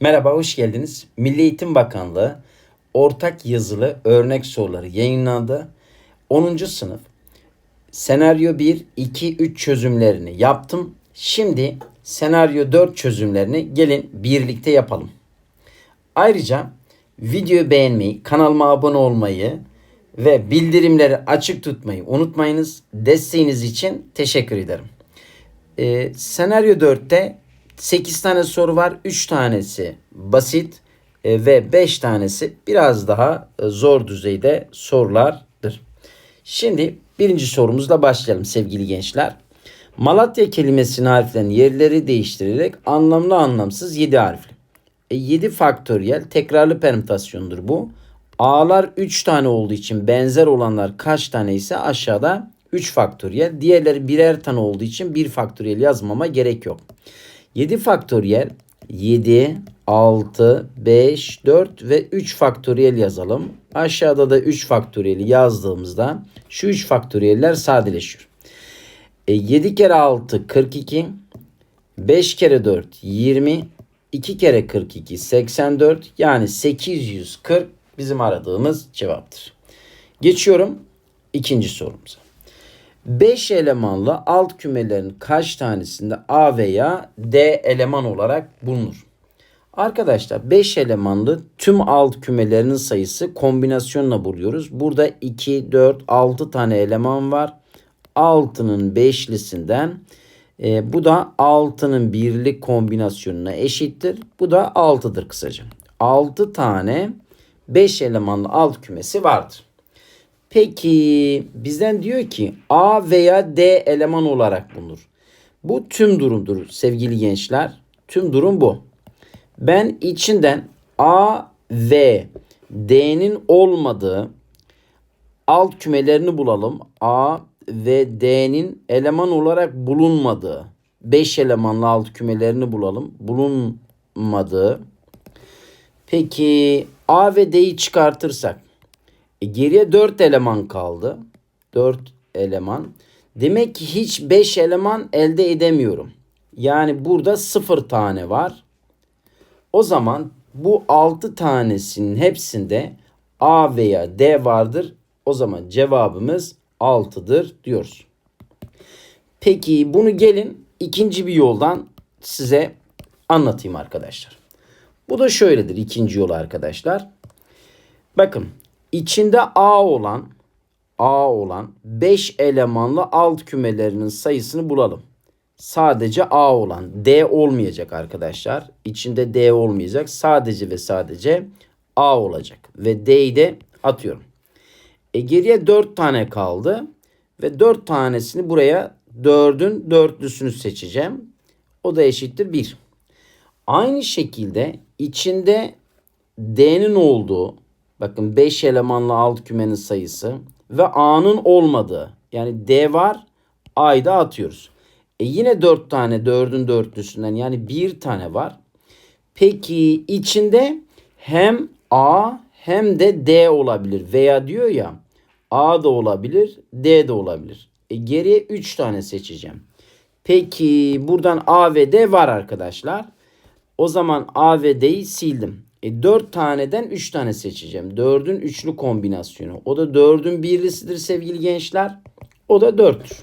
Merhaba, hoş geldiniz. Milli Eğitim Bakanlığı ortak yazılı örnek soruları yayınlandı. 10. sınıf senaryo 1, 2, 3 çözümlerini yaptım. Şimdi senaryo 4 çözümlerini gelin birlikte yapalım. Ayrıca videoyu beğenmeyi, kanalıma abone olmayı ve bildirimleri açık tutmayı unutmayınız. Desteğiniz için teşekkür ederim. Ee, senaryo 4'te 8 tane soru var. 3 tanesi basit e, ve 5 tanesi biraz daha e, zor düzeyde sorulardır. Şimdi birinci sorumuzla başlayalım sevgili gençler. Malatya kelimesinin harflerin yerleri değiştirilerek anlamlı anlamsız 7 harfli. E, 7 faktöriyel tekrarlı permütasyondur bu. A'lar 3 tane olduğu için benzer olanlar kaç tane ise aşağıda 3 faktöriyel. Diğerleri birer tane olduğu için 1 faktöriyel yazmama gerek yok. 7 faktöriyel 7, 6, 5, 4 ve 3 faktöriyel yazalım. Aşağıda da 3 faktöriyeli yazdığımızda şu 3 faktöriyeller sadeleşiyor. E, 7 kere 6 42, 5 kere 4 20, 2 kere 42 84 yani 840 bizim aradığımız cevaptır. Geçiyorum ikinci sorumuza. 5 elemanlı alt kümelerin kaç tanesinde A veya D eleman olarak bulunur? Arkadaşlar 5 elemanlı tüm alt kümelerinin sayısı kombinasyonla buluyoruz. Burada 2, 4, 6 tane eleman var. 6'nın 5'lisinden e, bu da 6'nın birlik kombinasyonuna eşittir. Bu da 6'dır kısaca. 6 tane 5 elemanlı alt kümesi vardır. Peki bizden diyor ki A veya D eleman olarak bulunur. Bu tüm durumdur sevgili gençler. Tüm durum bu. Ben içinden A ve D'nin olmadığı alt kümelerini bulalım. A ve D'nin eleman olarak bulunmadığı 5 elemanlı alt kümelerini bulalım. Bulunmadığı. Peki A ve D'yi çıkartırsak e, geriye 4 eleman kaldı. 4 eleman. Demek ki hiç 5 eleman elde edemiyorum. Yani burada 0 tane var. O zaman bu 6 tanesinin hepsinde A veya D vardır. O zaman cevabımız 6'dır diyoruz. Peki bunu gelin ikinci bir yoldan size anlatayım arkadaşlar. Bu da şöyledir ikinci yol arkadaşlar. Bakın içinde A olan A olan 5 elemanlı alt kümelerinin sayısını bulalım. Sadece A olan D olmayacak arkadaşlar. İçinde D olmayacak. Sadece ve sadece A olacak. Ve D'yi de atıyorum. E geriye 4 tane kaldı. Ve 4 tanesini buraya 4'ün dörtlüsünü seçeceğim. O da eşittir 1. Aynı şekilde içinde D'nin olduğu bakın 5 elemanlı alt kümenin sayısı ve A'nın olmadığı yani D var A'yı da atıyoruz. E yine 4 tane 4'ün dörtlüsünden yani 1 tane var. Peki içinde hem A hem de D olabilir veya diyor ya A da olabilir D de olabilir. E geriye 3 tane seçeceğim. Peki buradan A ve D var arkadaşlar. O zaman A ve D'yi sildim. E 4 taneden 3 tane seçeceğim. 4'ün üçlü kombinasyonu. O da 4'ün birlisidir sevgili gençler. O da 4'tür.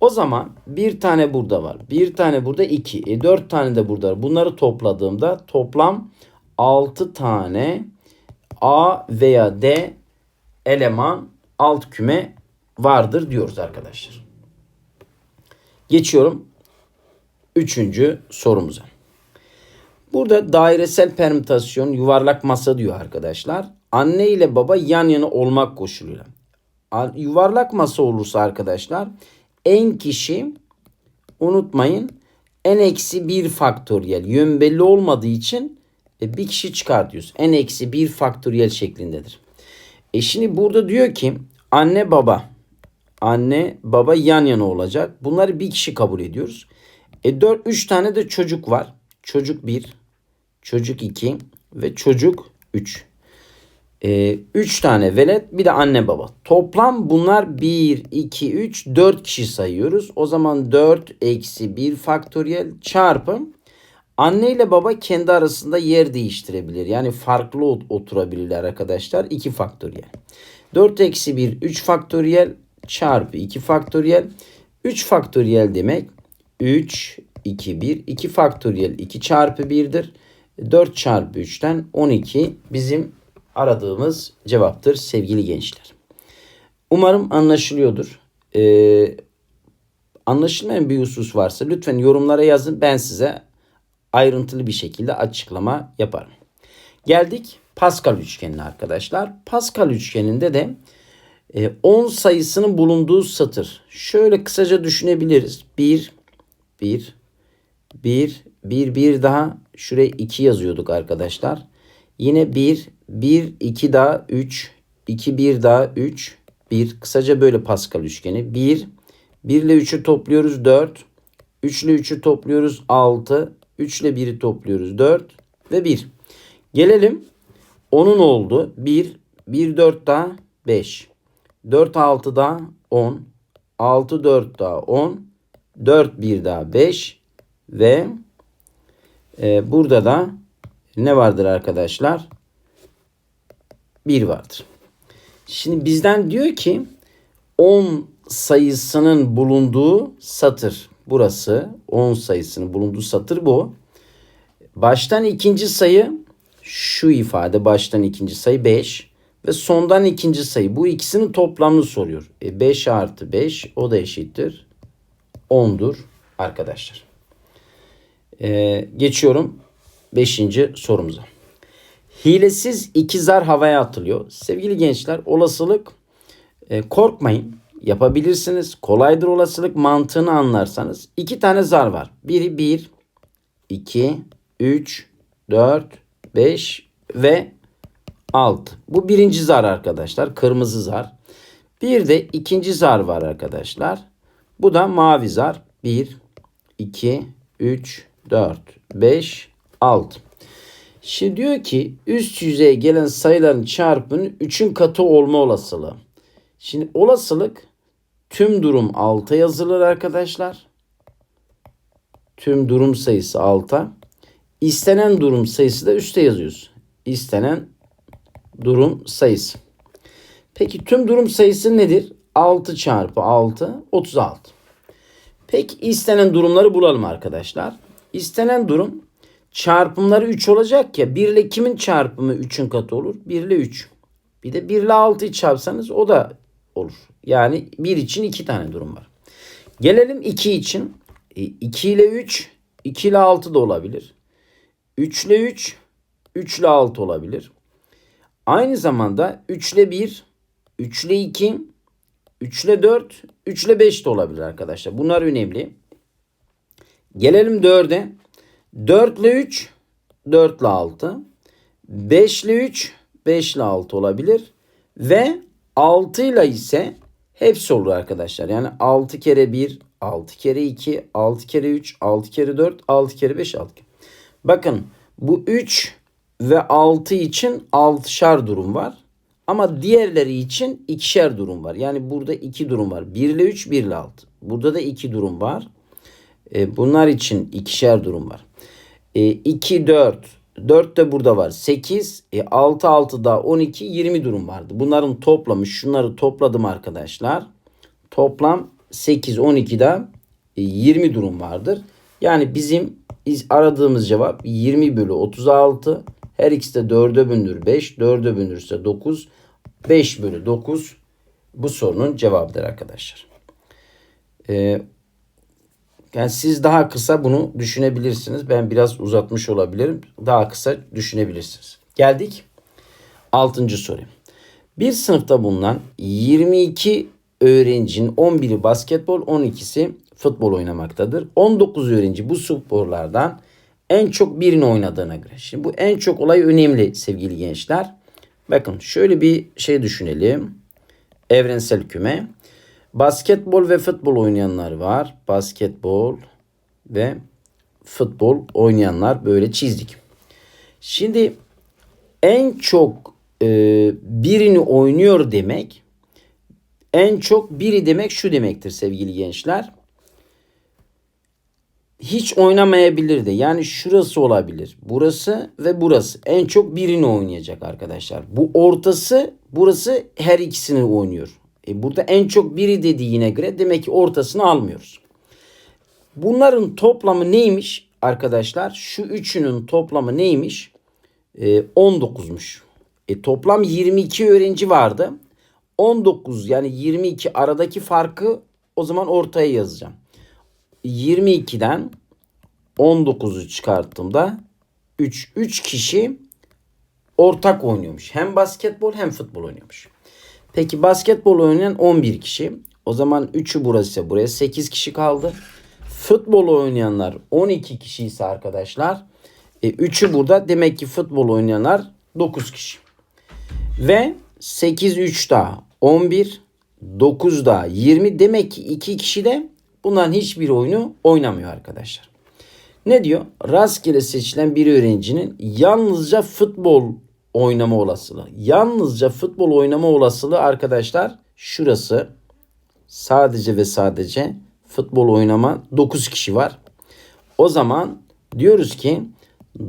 O zaman bir tane burada var. Bir tane burada 2. E 4 tane de burada var. Bunları topladığımda toplam 6 tane A veya D eleman alt küme vardır diyoruz arkadaşlar. Geçiyorum üçüncü sorumuza. Burada dairesel permütasyon yuvarlak masa diyor arkadaşlar. Anne ile baba yan yana olmak koşuluyla. Yuvarlak masa olursa arkadaşlar en kişi unutmayın n eksi 1 faktöriyel yön belli olmadığı için e, bir kişi çıkartıyoruz. n eksi 1 faktöriyel şeklindedir. E şimdi burada diyor ki anne baba anne baba yan yana olacak. Bunları bir kişi kabul ediyoruz. E 4 3 tane de çocuk var. Çocuk 1, çocuk 2 ve çocuk 3. 3 e, tane velet bir de anne baba. Toplam bunlar 1, 2, 3, 4 kişi sayıyoruz. O zaman 4 eksi 1 faktöriyel çarpı Anne ile baba kendi arasında yer değiştirebilir. Yani farklı ot- oturabilirler arkadaşlar. 2 faktöriyel. 4 eksi 1 3 faktöriyel çarpı 2 faktöriyel. 3 faktöriyel demek 3, 2, 1. 2 faktöriyel 2 çarpı 1'dir. 4 çarpı 3'ten 12 bizim aradığımız cevaptır sevgili gençler. Umarım anlaşılıyordur. Ee, anlaşılmayan bir husus varsa lütfen yorumlara yazın. Ben size ayrıntılı bir şekilde açıklama yaparım. Geldik Pascal üçgenine arkadaşlar. Pascal üçgeninde de e, 10 sayısının bulunduğu satır. Şöyle kısaca düşünebiliriz. 1, 1, 1, 1, 1 daha. Şuraya 2 yazıyorduk arkadaşlar. Yine 1, 1, 2 daha 3, 2, 1 daha 3, 1. Kısaca böyle Pascal üçgeni. 1, 1 ile 3'ü topluyoruz 4, 3 ile 3'ü topluyoruz 6, 3 ile 1'i topluyoruz 4 ve 1. Gelelim 10'un oldu. 1, 1, 4 daha 5. 4, 6 daha 10. 6, 4 daha 10. 4, 1 daha 5. Ve e, burada da ne vardır arkadaşlar? 1 vardır. Şimdi bizden diyor ki 10 sayısının bulunduğu satır. Burası 10 sayısının bulunduğu satır bu. Baştan ikinci sayı şu ifade baştan ikinci sayı 5 ve sondan ikinci sayı bu ikisinin toplamını soruyor. E 5 artı 5 o da eşittir 10'dur arkadaşlar. E, geçiyorum 5. sorumuza. Hilesiz iki zar havaya atılıyor. Sevgili gençler olasılık e, korkmayın yapabilirsiniz. Kolaydır olasılık mantığını anlarsanız. iki tane zar var. Biri 1, 2, 3, 4, 5 ve 6. Bu birinci zar arkadaşlar. Kırmızı zar. Bir de ikinci zar var arkadaşlar. Bu da mavi zar. 1, 2, 3, 4, 5, 6. Şimdi diyor ki üst yüzeye gelen sayıların çarpımının 3'ün katı olma olasılığı. Şimdi olasılık tüm durum 6 yazılır arkadaşlar. Tüm durum sayısı 6'a. İstenen durum sayısı da üste yazıyoruz. İstenen durum sayısı. Peki tüm durum sayısı nedir? 6 çarpı 6 36. Peki istenen durumları bulalım arkadaşlar. İstenen durum çarpımları 3 olacak ya. 1 ile kimin çarpımı 3'ün katı olur? 1 ile 3. Bir de 1 ile 6'yı çarpsanız o da olur. Yani 1 için 2 tane durum var. Gelelim 2 için. 2 ile 3, 2 ile 6 da olabilir. 3 ile 3, 3 ile 6 olabilir. Aynı zamanda 3 ile 1, 3 ile 2, 3 ile 4, 3 ile 5 de olabilir arkadaşlar. Bunlar önemli. Gelelim 4'e. 4 ile 3, 4 ile 6. 5 ile 3, 5 ile 6 olabilir. Ve 6 ile ise hepsi olur arkadaşlar. Yani 6 kere 1, 6 kere 2, 6 kere 3, 6 kere 4, 6 kere 5, 6 kere. Bakın bu 3 ve 6 için 6'şar durum var. Ama diğerleri için ikişer durum var. Yani burada iki durum var. 1 ile 3, 1 ile 6. Burada da iki durum var. E, bunlar için ikişer durum var. E, 2, 4, 4 de burada var. 8, e, 6, 6 da 12, 20 durum vardı. Bunların toplamı şunları topladım arkadaşlar. Toplam 8, 12'de 20 durum vardır. Yani bizim iz- aradığımız cevap 20 bölü 36. Her ikisi de 4'e bölünür 5. 4'e bölünürse 9. 5 bölü 9 bu sorunun cevabıdır arkadaşlar. Ee, yani siz daha kısa bunu düşünebilirsiniz. Ben biraz uzatmış olabilirim. Daha kısa düşünebilirsiniz. Geldik 6. soru. Bir sınıfta bulunan 22 öğrencinin 11'i basketbol, 12'si futbol oynamaktadır. 19 öğrenci bu sporlardan en çok birini oynadığına göre. Şimdi bu en çok olay önemli sevgili gençler. Bakın şöyle bir şey düşünelim. Evrensel küme. Basketbol ve futbol oynayanlar var. Basketbol ve futbol oynayanlar böyle çizdik. Şimdi en çok e, birini oynuyor demek en çok biri demek şu demektir sevgili gençler. hiç oynamayabilir de. Yani şurası olabilir. Burası ve burası. En çok birini oynayacak arkadaşlar. Bu ortası burası her ikisini oynuyor. E burada en çok biri dediğine göre demek ki ortasını almıyoruz. Bunların toplamı neymiş arkadaşlar? Şu üçünün toplamı neymiş? E, 19'muş. E, toplam 22 öğrenci vardı. 19 yani 22 aradaki farkı o zaman ortaya yazacağım. 22'den 19'u çıkarttığımda 3 3 kişi ortak oynuyormuş. Hem basketbol hem futbol oynuyormuş. Peki basketbol oynayan 11 kişi. O zaman 3'ü burası buraya 8 kişi kaldı. Futbol oynayanlar 12 kişi ise arkadaşlar. E, 3'ü burada demek ki futbol oynayanlar 9 kişi. Ve 8 3 daha 11 9 daha 20 demek ki 2 kişi de bunların hiçbir oyunu oynamıyor arkadaşlar. Ne diyor? Rastgele seçilen bir öğrencinin yalnızca futbol oynama olasılığı. Yalnızca futbol oynama olasılığı arkadaşlar şurası. Sadece ve sadece futbol oynama 9 kişi var. O zaman diyoruz ki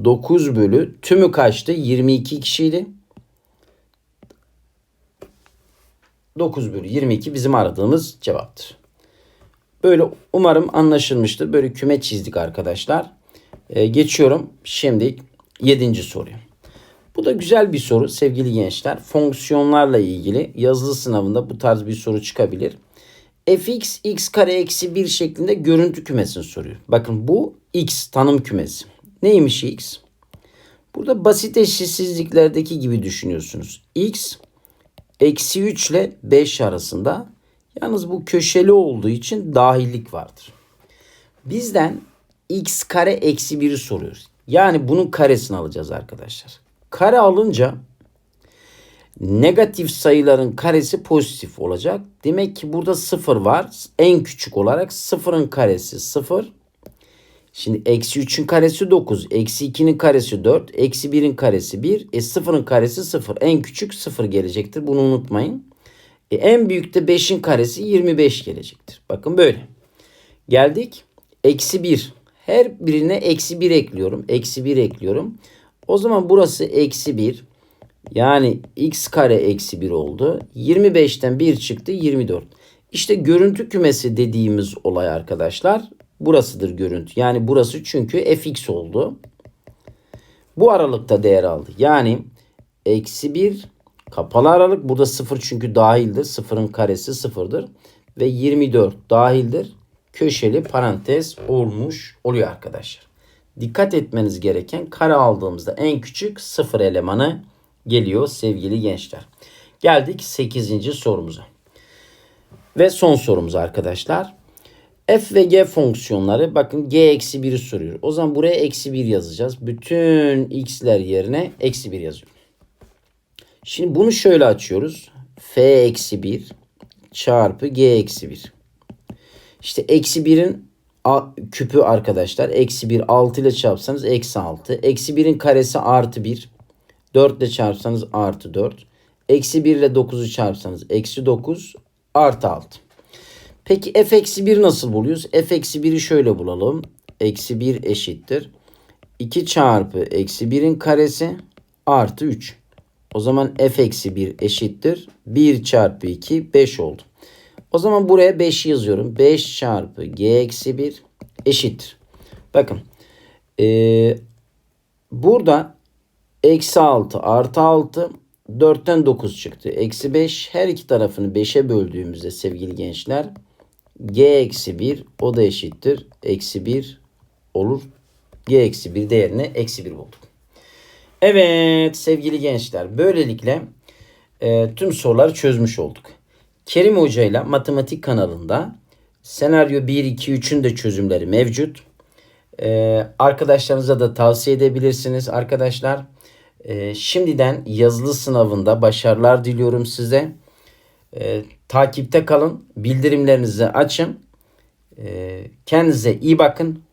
9 bölü tümü kaçtı? 22 kişiydi. 9 bölü 22 bizim aradığımız cevaptır. Böyle umarım anlaşılmıştır. Böyle küme çizdik arkadaşlar. Ee, geçiyorum şimdi 7. soruya. Bu da güzel bir soru sevgili gençler. Fonksiyonlarla ilgili yazılı sınavında bu tarz bir soru çıkabilir. fx x kare eksi 1 şeklinde görüntü kümesini soruyor. Bakın bu x tanım kümesi. Neymiş x? Burada basit eşitsizliklerdeki gibi düşünüyorsunuz. x eksi 3 ile 5 arasında yalnız bu köşeli olduğu için dahillik vardır. Bizden x kare eksi 1'i soruyoruz. Yani bunun karesini alacağız arkadaşlar. Kare alınca negatif sayıların karesi pozitif olacak. Demek ki burada 0 var. En küçük olarak 0'ın karesi 0. Şimdi eksi 3'ün karesi 9. Eksi 2'nin karesi 4. Eksi 1'in karesi 1. E 0'ın karesi 0. En küçük 0 gelecektir. Bunu unutmayın. E, en büyük de 5'in karesi 25 gelecektir. Bakın böyle. Geldik. Eksi 1. Her birine eksi 1 ekliyorum. Eksi 1 ekliyorum. O zaman burası eksi 1. Yani x kare eksi 1 oldu. 25'ten 1 çıktı 24. İşte görüntü kümesi dediğimiz olay arkadaşlar. Burasıdır görüntü. Yani burası çünkü fx oldu. Bu aralıkta değer aldı. Yani eksi 1 kapalı aralık. Burada 0 çünkü dahildir. 0'ın karesi 0'dır. Ve 24 dahildir. Köşeli parantez olmuş oluyor arkadaşlar. Dikkat etmeniz gereken kare aldığımızda en küçük 0 elemanı geliyor sevgili gençler. Geldik 8. sorumuza. Ve son sorumuz arkadaşlar. F ve G fonksiyonları bakın G eksi 1'i soruyor. O zaman buraya eksi 1 yazacağız. Bütün x'ler yerine eksi 1 yazıyorum. Şimdi bunu şöyle açıyoruz. F eksi 1 çarpı G eksi 1. İşte eksi 1'in küpü arkadaşlar. Eksi 1 6 ile çarpsanız eksi 6. Eksi 1'in karesi artı 1. 4 ile çarpsanız artı 4. Eksi 1 ile 9'u çarpsanız eksi 9 artı 6. Peki f eksi 1 nasıl buluyoruz? f eksi 1'i şöyle bulalım. Eksi 1 eşittir. 2 çarpı eksi 1'in karesi artı 3. O zaman f eksi 1 eşittir. 1 çarpı 2 5 oldu. O zaman buraya 5 yazıyorum. 5 çarpı g eksi 1 eşittir. Bakın. Ee, burada eksi 6 artı 6 4'ten 9 çıktı. Eksi 5 her iki tarafını 5'e böldüğümüzde sevgili gençler g eksi 1 o da eşittir. Eksi 1 olur. g eksi 1 değerine eksi 1 bulduk. Evet sevgili gençler böylelikle e, tüm soruları çözmüş olduk. Kerim Hoca ile matematik kanalında senaryo 1, 2, 3'ün de çözümleri mevcut. Ee, arkadaşlarınıza da tavsiye edebilirsiniz arkadaşlar. Ee, şimdiden yazılı sınavında başarılar diliyorum size. Ee, takipte kalın. Bildirimlerinizi açın. Ee, kendinize iyi bakın.